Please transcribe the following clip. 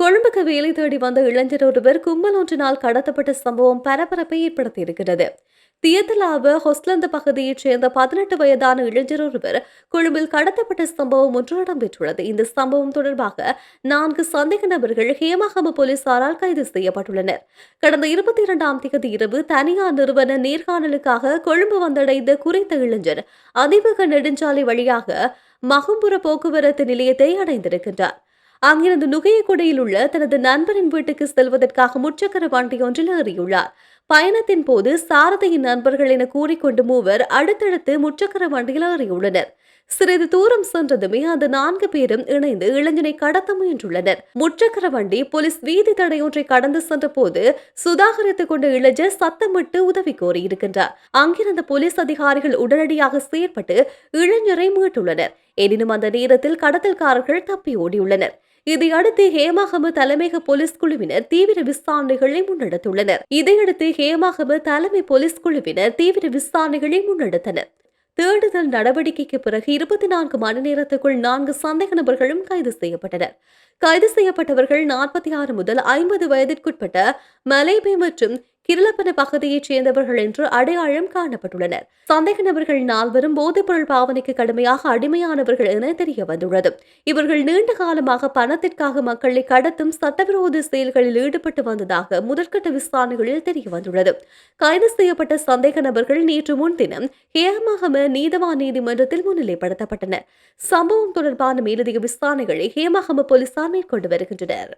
கொழும்புக்கு வேலை தேடி வந்த இளைஞர் ஒருவர் கும்பல் ஒன்றினால் கடத்தப்பட்ட சம்பவம் பரபரப்பை ஏற்படுத்தியிருக்கிறது. தியத்தலாவ ஹொஸ்லந்த பகுதியைச் சேர்ந்த பதினெட்டு வயதான இளைஞர் ஒருவர் கொழும்பில் கடத்தப்பட்ட சம்பவம் ஒன்று இடம்பெற்றுள்ளது. இந்த சம்பவம் தொடர்பாக நான்கு சந்தேக நபர்கள் ஹேமகம போலீசாரால் கைது செய்யப்பட்டுள்ளனர். கடந்த இருபத்தி இரண்டாம் தேதி இரவு தனியார் நிறுவன நேர்காணலுக்காக கொழும்பு வந்தடைந்த குறித்த இளைஞர் அதிவேக நெடுஞ்சாலை வழியாக மகும்புற போக்குவரத்து நிலையத்தை அடைந்திருக்கின்றார். அங்கிருந்து நுகையகுடையில் உள்ள தனது நண்பரின் வீட்டுக்கு செல்வதற்காக முச்சக்கர வண்டி ஒன்றில் ஏறியுள்ளார். பயணத்தின் போது சாரதியின் நண்பர்கள் என கூறிக்கொண்டு மூவர் அடுத்தடுத்து முச்சக்கர வண்டியில் ஏறியுள்ளனர். சிறிது தூரம் சென்றதுமே அந்த நான்கு பேரும் இணைந்து இளைஞனை கடத்த முயன்றுள்ளனர். முச்சக்கர வண்டி போலீஸ் வீதி தடையொன்றை கடந்து சென்ற போது சுதாகரித்துக் கொண்ட இளைஞர் சத்தமிட்டு உதவி கோரியிருக்கின்றார். அங்கிருந்த போலீஸ் அதிகாரிகள் உடனடியாக செயற்பட்டு இளைஞரை மீட்டுள்ளனர். எனினும் அந்த நேரத்தில் கடத்தல்காரர்கள் தப்பி ஓடியுள்ளனர். இதையடுத்து ஹேமாகம தலைமையக போலீஸ் குழுவினர் தீவிர விசாரணைகளை முன்னெடுத்துள்ளனர். இதையடுத்து ஹேமாகம தலைமை போலீஸ் குழுவினர் தீவிர விசாரணைகளை முன்னெடுத்தனர். தேடுதல் நடவடிக்கைக்கு பிறகு இருபத்தி நான்கு மணி நேரத்துக்குள் நான்கு சந்தேக நபர்களும் கைது செய்யப்பட்டனர். கைது செய்யப்பட்டவர்கள் நாற்பத்தி ஆறு முதல் ஐம்பது வயதிற்குட்பட்ட மலைபே மற்றும் கிருளப்பன பகுதியைச் சேர்ந்தவர்கள் என்று அடையாளம் காணப்பட்டுள்ளனர். சந்தேக நபர்கள் நால்வரும் போதைப்பொருள் பாவனைக்கு கடுமையாக அடிமையானவர்கள் என தெரிய வந்துள்ளது இவர்கள் நீண்ட காலமாக பணத்திற்காக மக்களை கடத்தும் சட்டவிரோத செயல்களில் ஈடுபட்டு வந்ததாக முதற்கட்ட விசாரணைகளில் தெரிய வந்துள்ளது கைது செய்யப்பட்ட சந்தேக நபர்கள் நேற்று முன்தினம் ஹேமகம நீதவான் நீதிமன்றத்தில் முன்னிலைப்படுத்தப்பட்டனர். சம்பவம் தொடர்பான மேலதிக விசாரணைகளை ஹேமகம போலீசார் மேற்கொண்டு வருகின்றனர்.